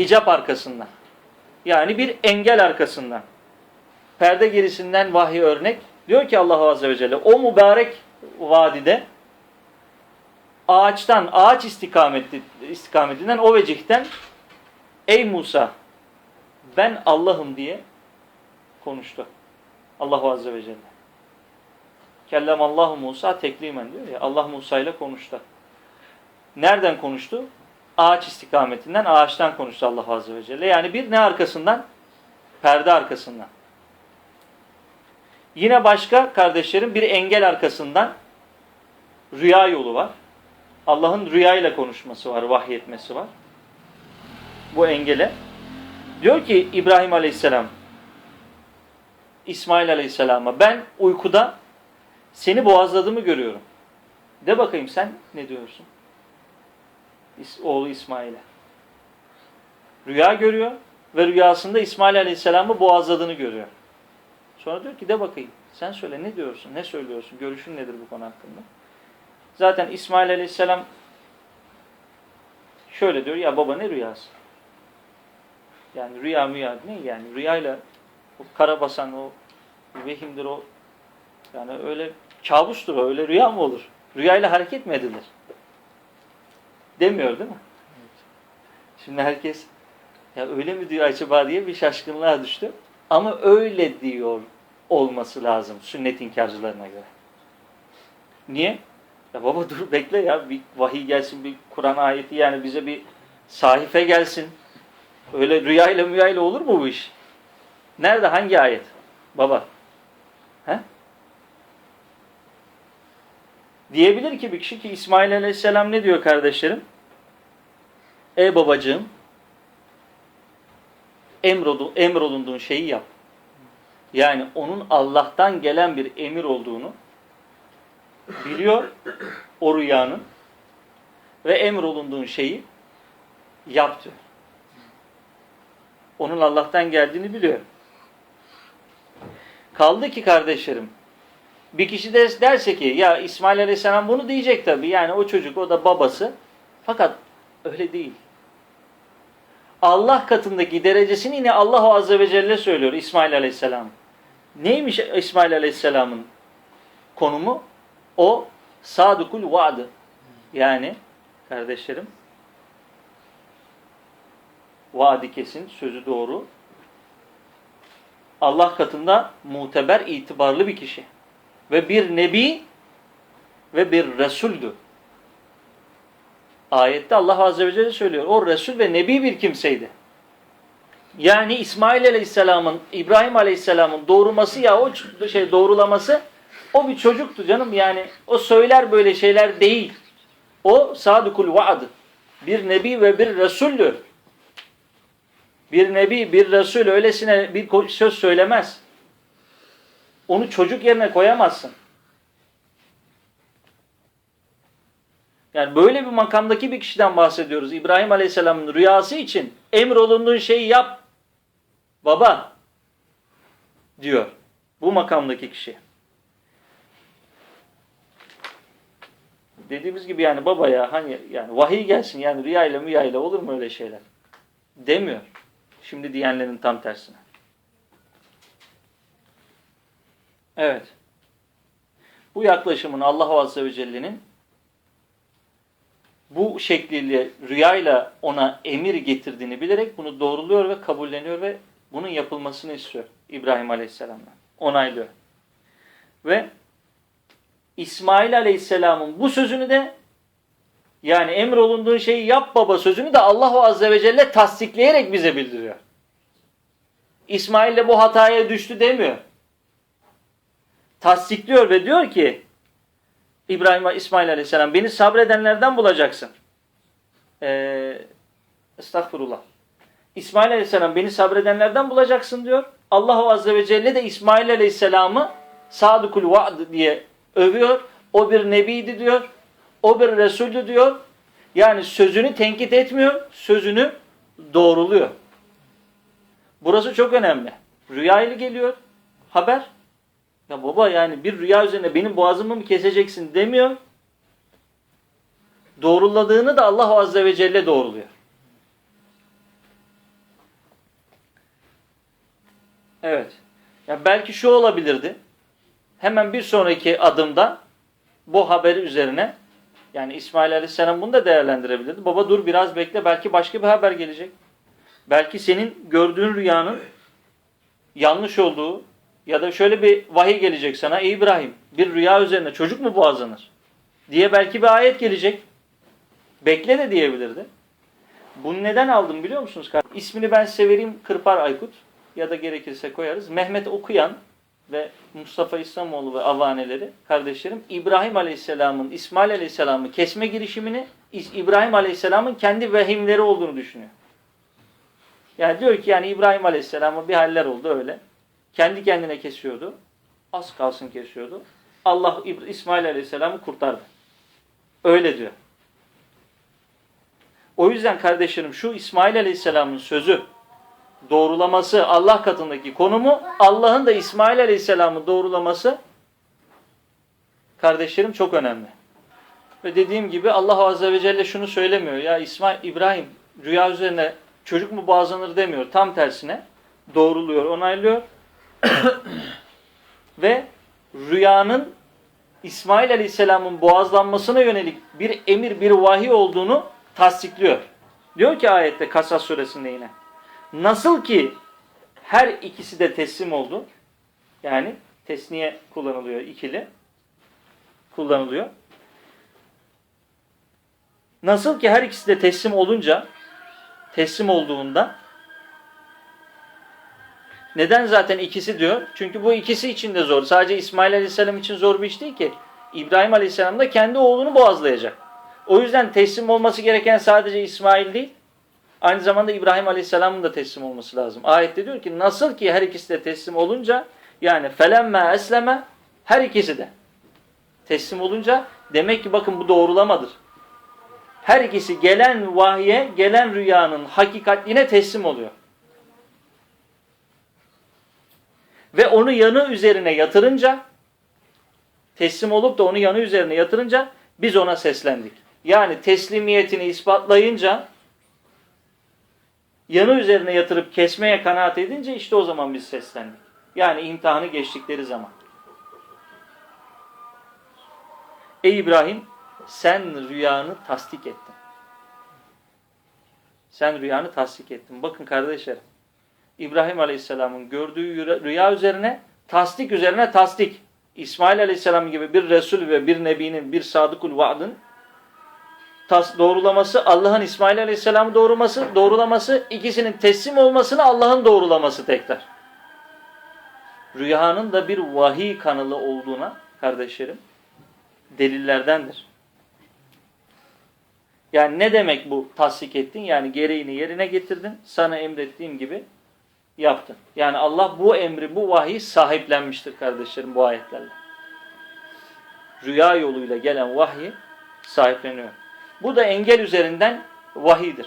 hicap arkasından. Yani bir engel arkasından. Perde gerisinden vahiy örnek. Diyor ki Allah Azze ve Celle o mübarek vadide ağaçtan, ağaç istikameti, istikametinden o vecihten ey Musa ben Allah'ım diye konuştu. Allah Azze ve Celle. Kellem Allahu Musa teklimen diyor ya. Allah Musa ile konuştu. Nereden konuştu? Ağaç istikametinden, ağaçtan konuştu Allah Azze ve Celle. Yani bir ne arkasından? Perde arkasından. Yine başka kardeşlerim bir engel arkasından rüya yolu var. Allah'ın rüya ile konuşması var, vahyetmesi var. Bu engele. Diyor ki İbrahim Aleyhisselam İsmail Aleyhisselam'a ben uykuda seni boğazladığımı görüyorum. De bakayım sen ne diyorsun? Oğlu İsmail'e. Rüya görüyor ve rüyasında İsmail Aleyhisselam'ı boğazladığını görüyor. Sonra diyor ki de bakayım sen söyle ne diyorsun, ne söylüyorsun, görüşün nedir bu konu hakkında? Zaten İsmail Aleyhisselam şöyle diyor ya baba ne rüyası? Yani rüya müya ne yani rüyayla o kara basan o vehimdir o yani öyle kabustur o öyle rüya mı olur? Rüyayla hareket mi edilir? Demiyor değil mi? Şimdi herkes ya öyle mi diyor acaba diye bir şaşkınlığa düştü. Ama öyle diyor olması lazım sünnet inkarcılarına göre. Niye? Ya baba dur bekle ya bir vahiy gelsin bir Kur'an ayeti yani bize bir sahife gelsin. Öyle rüyayla müyayla olur mu bu iş? Nerede hangi ayet? Baba. He? Diyebilir ki bir kişi ki İsmail Aleyhisselam ne diyor kardeşlerim? Ey babacığım emrolun, emrolunduğun şeyi yap. Yani onun Allah'tan gelen bir emir olduğunu biliyor o rüyanın ve emrolunduğun şeyi yap diyor. Onun Allah'tan geldiğini biliyor. Kaldı ki kardeşlerim bir kişi de derse ki ya İsmail Aleyhisselam bunu diyecek tabii. Yani o çocuk o da babası. Fakat öyle değil. Allah katındaki derecesini yine Allah Azze ve Celle söylüyor İsmail Aleyhisselam. Neymiş İsmail Aleyhisselam'ın konumu? O sadukul vaad. Yani kardeşlerim vaadi kesin, sözü doğru. Allah katında muteber, itibarlı bir kişi. Ve bir nebi ve bir resuldü. Ayette Allah Azze ve Celle söylüyor. O Resul ve Nebi bir kimseydi. Yani İsmail Aleyhisselam'ın, İbrahim Aleyhisselam'ın doğurması ya o şey doğrulaması o bir çocuktu canım. Yani o söyler böyle şeyler değil. O sadukul vaad. Bir nebi ve bir resuldür. Bir nebi, bir resul öylesine bir söz söylemez. Onu çocuk yerine koyamazsın. Yani böyle bir makamdaki bir kişiden bahsediyoruz. İbrahim Aleyhisselam'ın rüyası için emrolunduğun şeyi yap baba diyor. Bu makamdaki kişi. Dediğimiz gibi yani baba ya hani yani vahiy gelsin yani rüyayla müyayla olur mu öyle şeyler? Demiyor. Şimdi diyenlerin tam tersine. Evet. Bu yaklaşımın Allah Azze ve Celle'nin bu şekliyle rüyayla ona emir getirdiğini bilerek bunu doğruluyor ve kabulleniyor ve bunun yapılmasını istiyor İbrahim Aleyhisselam'dan. Onaylıyor. Ve İsmail Aleyhisselam'ın bu sözünü de yani emrolunduğun şeyi yap baba sözünü de Allah Azze ve Celle tasdikleyerek bize bildiriyor. İsmail de bu hataya düştü demiyor. Tasdikliyor ve diyor ki İbrahim ve İsmail Aleyhisselam beni sabredenlerden bulacaksın. Ee, estağfurullah. İsmail Aleyhisselam beni sabredenlerden bulacaksın diyor. Allah Azze ve Celle de İsmail Aleyhisselam'ı Sadukul Vaad diye övüyor. O bir nebiydi diyor. O bir Resuldü diyor. Yani sözünü tenkit etmiyor. Sözünü doğruluyor. Burası çok önemli. Rüya ile geliyor. Haber. Ya baba yani bir rüya üzerine benim boğazımı mı keseceksin demiyor. Doğruladığını da Allah Azze ve Celle doğruluyor. Evet. Ya belki şu olabilirdi. Hemen bir sonraki adımda bu haberi üzerine yani İsmail Aleyhisselam bunu da değerlendirebilirdi. Baba dur biraz bekle belki başka bir haber gelecek. Belki senin gördüğün rüyanın yanlış olduğu, ya da şöyle bir vahiy gelecek sana. Ey İbrahim bir rüya üzerine çocuk mu boğazlanır? Diye belki bir ayet gelecek. Bekle de diyebilirdi. Bunu neden aldım biliyor musunuz? İsmini ben size vereyim Kırpar Aykut ya da gerekirse koyarız. Mehmet Okuyan ve Mustafa İslamoğlu ve avaneleri kardeşlerim İbrahim Aleyhisselam'ın İsmail Aleyhisselam'ı kesme girişimini İbrahim Aleyhisselam'ın kendi vehimleri olduğunu düşünüyor. Yani diyor ki yani İbrahim Aleyhisselam'a bir haller oldu öyle. Kendi kendine kesiyordu. Az kalsın kesiyordu. Allah İsmail Aleyhisselam'ı kurtardı. Öyle diyor. O yüzden kardeşlerim şu İsmail Aleyhisselam'ın sözü doğrulaması Allah katındaki konumu Allah'ın da İsmail Aleyhisselam'ı doğrulaması kardeşlerim çok önemli. Ve dediğim gibi Allah Azze ve Celle şunu söylemiyor. Ya İsmail, İbrahim rüya üzerine çocuk mu bağlanır demiyor. Tam tersine doğruluyor, onaylıyor. Ve rüyanın İsmail Aleyhisselam'ın boğazlanmasına yönelik bir emir, bir vahiy olduğunu tasdikliyor. Diyor ki ayette Kasas suresinde yine. Nasıl ki her ikisi de teslim oldu. Yani tesniye kullanılıyor ikili. Kullanılıyor. Nasıl ki her ikisi de teslim olunca teslim olduğunda neden zaten ikisi diyor? Çünkü bu ikisi için de zor. Sadece İsmail Aleyhisselam için zor bir iş değil ki. İbrahim Aleyhisselam da kendi oğlunu boğazlayacak. O yüzden teslim olması gereken sadece İsmail değil, aynı zamanda İbrahim Aleyhisselam'ın da teslim olması lazım. Ayette diyor ki nasıl ki her ikisi de teslim olunca yani felemme esleme her ikisi de teslim olunca demek ki bakın bu doğrulamadır. Her ikisi gelen vahye, gelen rüyanın hakikatliğine teslim oluyor. Ve onu yanı üzerine yatırınca teslim olup da onu yanı üzerine yatırınca biz ona seslendik. Yani teslimiyetini ispatlayınca yanı üzerine yatırıp kesmeye kanaat edince işte o zaman biz seslendik. Yani imtihanı geçtikleri zaman. Ey İbrahim sen rüyanı tasdik ettin. Sen rüyanı tasdik ettin. Bakın kardeşlerim. İbrahim Aleyhisselam'ın gördüğü rüya üzerine tasdik üzerine tasdik. İsmail Aleyhisselam gibi bir Resul ve bir Nebi'nin bir sadıkul vaadın tas doğrulaması, Allah'ın İsmail Aleyhisselam'ı doğrulaması, doğrulaması, ikisinin teslim olmasını Allah'ın doğrulaması tekrar. Rüyanın da bir vahiy kanalı olduğuna kardeşlerim delillerdendir. Yani ne demek bu tasdik ettin? Yani gereğini yerine getirdin. Sana emrettiğim gibi yaptın. Yani Allah bu emri, bu vahiy sahiplenmiştir kardeşlerim bu ayetlerle. Rüya yoluyla gelen vahiy sahipleniyor. Bu da engel üzerinden vahidir.